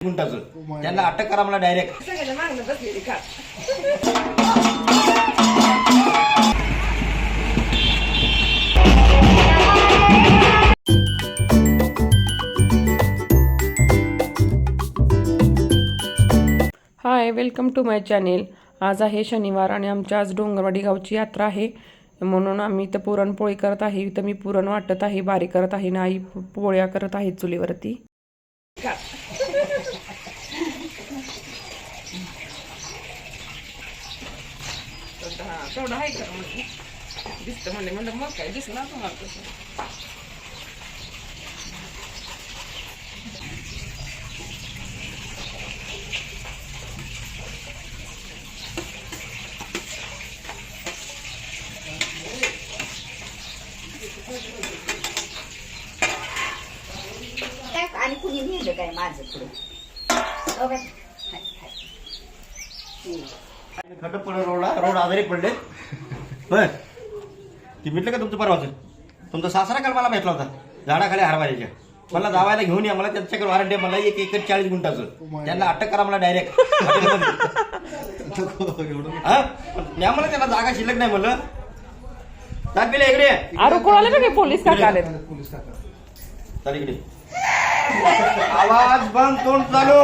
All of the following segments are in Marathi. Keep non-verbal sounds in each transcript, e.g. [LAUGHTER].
गुंटाचं त्यांना अटक करा मला direct hi welcome to my channel आज आहे शनिवार आणि आमच्या आज डोंगरवाडी गावची यात्रा आहे. म्हणून आम्ही इथं पुरणपोळी करत आहे. इथं मी पुरण वाटत आहे बारी करत आहे आणि आई पोळ्या करत आहे चुलीवरती का हा तेवढं आहे का म्हणजे दिसतं म्हणजे म्हणलं मग काय दिसणार तुम्हाला तसं आणि कुणी नेलं काय माझं पुढे हो बाई. हाय, हाय. खड्ड पडलं रोडला रोड आजारी पडले. बर. ती म्हटलं का तुमचं परवाचं? तुमचा सासरा काल मला भेटला होता झाडाखाली हरवायच्या. मला जावायला घेऊन या मला त्यांच्याकडे वॉरंटी मला एक एकर चाळीस गुंटाचं त्यांना अटक करा मला डायरेक्ट मी आम्हाला त्यांना जागा शिल्लक नाही म्हणलं. दाखविले इकडे. आरो कोणाला बघे पोलीस काका आले चल इकडे. आवाज बंद तोंड चालू.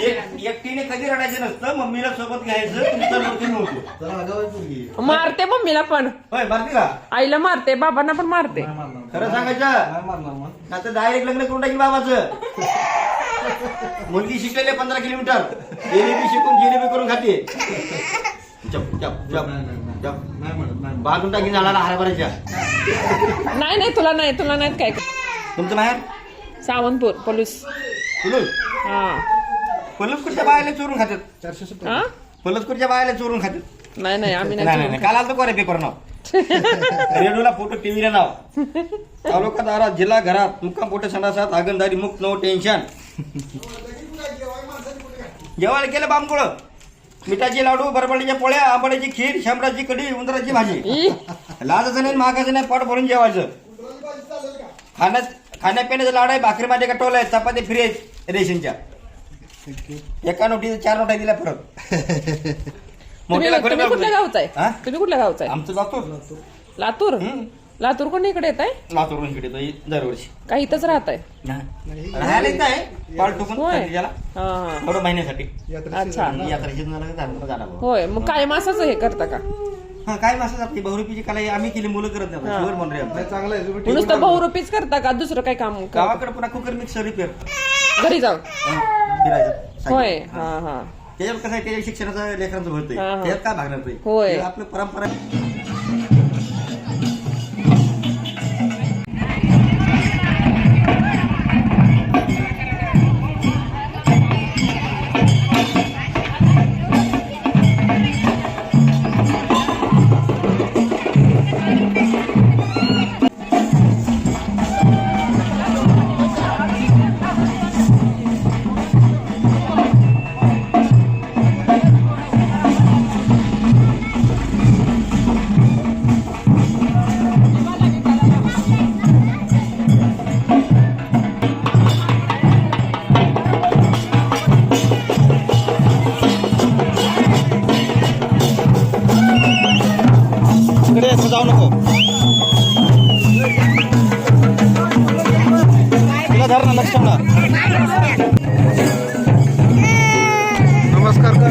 एक- एकटीने कधी रडायचं नसतं. मम्मीला सोबत घ्यायचं तुमचं नव्हतं मारते मम्मीला पण. होय मारते का? आईला मारते बाबांना पण मारते. खरं सांगायचं. ना तर डायरेक्ट लग्न करून टाकी बाबाचं. मुलगी शिकलेली आहे पंधरा किलोमीटर. जिलेबी शिकून जिलेबी करून खाते. जप जप जप जप. बाजून टाकी झाडाला हरभऱ्याच्या. नाही नाही तुला नाही तुला नाही काय. तुमचं बाहेर? सावंतपूर पोलीस. तुलून हा. पलसपूरच्या बायाला चोरून खातात हा? पलसपूरच्या बायाला चोरून खातात नाही नाही आम्ही नाही नाही नाही नाही. काल आलतो कोरे पेपर नाव. [LAUGHS] रेडिओला फोटो टीव्हीला नाव. तालुका दारात जिल्हा घरात मुक्काम पोटे संडासात आगनदारी मुक्त नो टेन्शन जेवायला केलं बांबकुळ. मिठाचे लाडू बरबडीच्या पोळ्या आंबड्याची खीर शामराची कढी उंदराची भाजी. ई, लाजाचं नाही महागाचं नाही पोट भरून जेवायचं. खाण्यात खाण्यापिण्याचं लाड आहे भाकरी माझ्या कटोल आहे चपाती फ्री आहेत रेशनच्या. एका नोटीचं चार नोटा दिल्या परत. [LAUGHS] तुम्ही मोठ्याला तुम्ही कुठल्या गावचा हा? आहे तुम्ही कुठल्या गावचा आहे? आमचं लातूर. लातूर? हम्म. लातूर कोणी इकडे येत आहे? लातूरून इकडे येतो दरवर्षी. का इथंच राहत आहे? राहायला येत आहे पाल टोकून होय. त्याला. हा. हा थोडं महिन्यासाठी अच्छा. भाऊ. होय. मग काय मासाचं हे करता का? हा काय मासच आपली बहुरूपीची कला ही आम्ही केली मुलं करत नाही हा. शिवर म्हणून रे आमचं. नुसतं बहुरुपीच करता का? दुसरं काय काम करता? गावाकडे पुन्हा कुकर मिक्सर रिपेअर घरी जाऊन? फिरायचं होय. हा. हा त्याच्यावर कसं आहे त्याच्या शिक्षणाचं लेकरांचं भरतंय. हा, हा. त्याच्यात काय भागणार होय. आपलं परंपरा नमस्कार. कर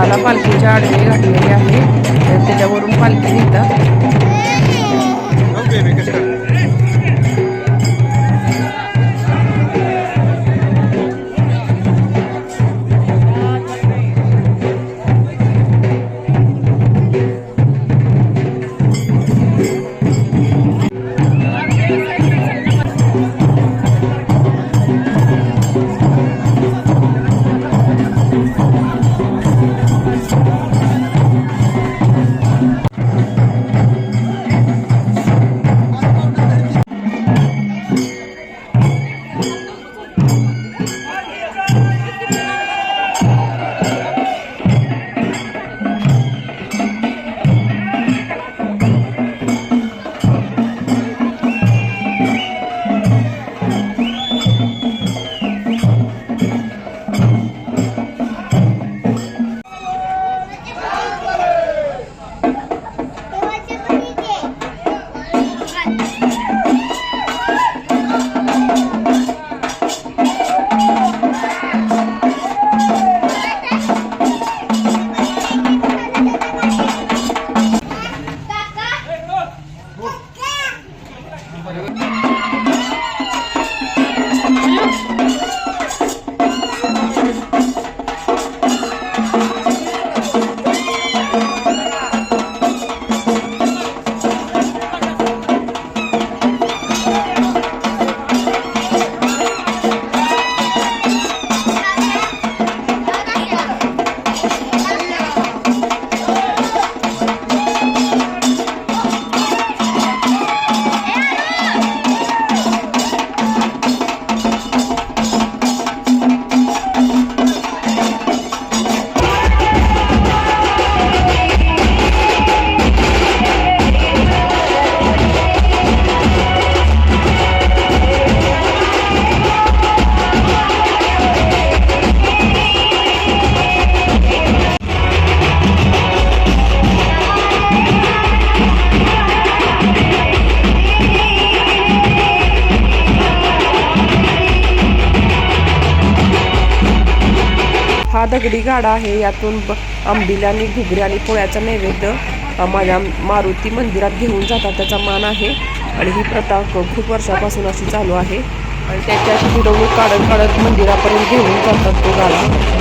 पाया पालखीच्या आडवे घातलेली आहे. तर त्याच्यावरून पालखी हा दगडी गाडा आहे. यातून ब- आंबिल आणि घुगरी आणि पोळ्याचा नैवेद्य माझ्या मारुती मंदिरात घेऊन जातात. त्याचा मान आहे. आणि ही प्रथा खूप वर्षापासून अशी चालू आहे. आणि त्याच्या मिरवणूक काढत काढत मंदिरापर्यंत घेऊन जातात तो गाडा.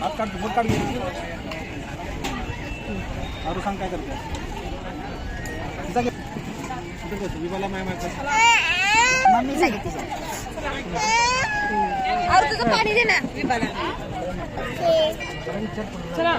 हात काढ बोट काढ. आरू सांग काय करते घेतो? विवाला माय माय सांगितली अरे तुझं पाणी दे ना. विभाला चला.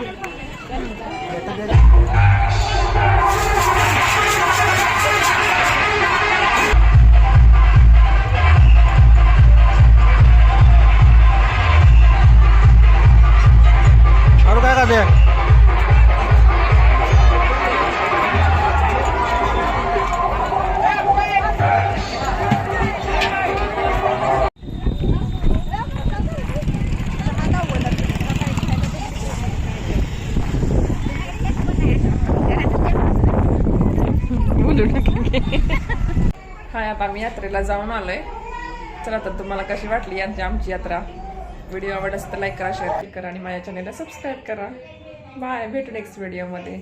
हाय आता आम्ही यात्रेला जाऊन आलोय. चला तर तुम्हाला कशी वाटली यांची आमची यात्रा? व्हिडिओ आवडत तर लाईक करा शेअर करा आणि माझ्या चॅनेलला सबस्क्राईब करा. बाय भेटू नेक्स्ट व्हिडिओमध्ये